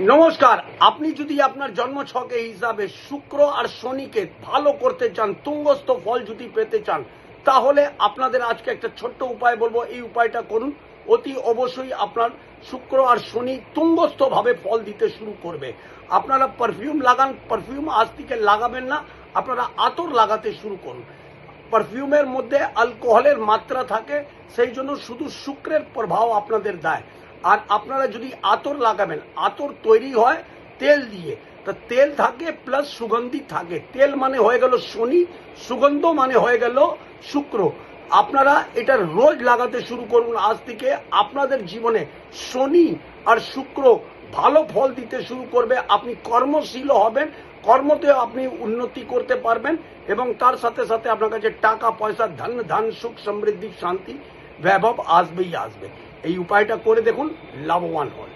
নমস্কার, আপনি যদি আপনার জন্মছকে হিসাবে শুক্র আর শনিকে ভালো করতে চান, তুঙ্গস্থ ফল যদি পেতে চান, তাহলে আপনাদের আজকে একটা ছোট্ট উপায় বলব। এই উপায়টা করুন। অতি অবশ্যই আপনার শুক্র আর শনি তুঙ্গস্থ ভাবে ফল দিতে শুরু করবে। আপনারা পারফিউম লাগান পারফিউম আজ থেকে লাগাবেন না, আপনারা আতর লাগাতে শুরু করুন। পারফিউমের মধ্যে অ্যালকোহলের মাত্রা থাকে, সেই জন্য শুধু শুক্রের প্রভাব আপনাদের দেয়। আর আপনারা যদি আতর লাগাবেন, আতর তৈরি হয় তেল দিয়ে। তা তেল থাকে প্লাস সুগন্ধি থাকে। তেল মানে হয়ে গেল শনি, সুগন্ধ মানে হয়ে গেল শুক্র। আপনারা এটা রোজ লাগাতে শুরু করুন আজ থেকে। আপনাদের জীবনে শনি আর শুক্র ভালো ফল দিতে শুরু করবে। আপনি কর্মশীল হবেন, কর্মতে আপনি উন্নতি করতে পারবেন এবং তার সাথে সাথে আপনার কাছে টাকা, পয়সা, ধন, ধান, সুখ, সমৃদ্ধি, শান্তি, বৈভব আসবেই আসবে। এই উপায়টা করে দেখুন লাভবান হন।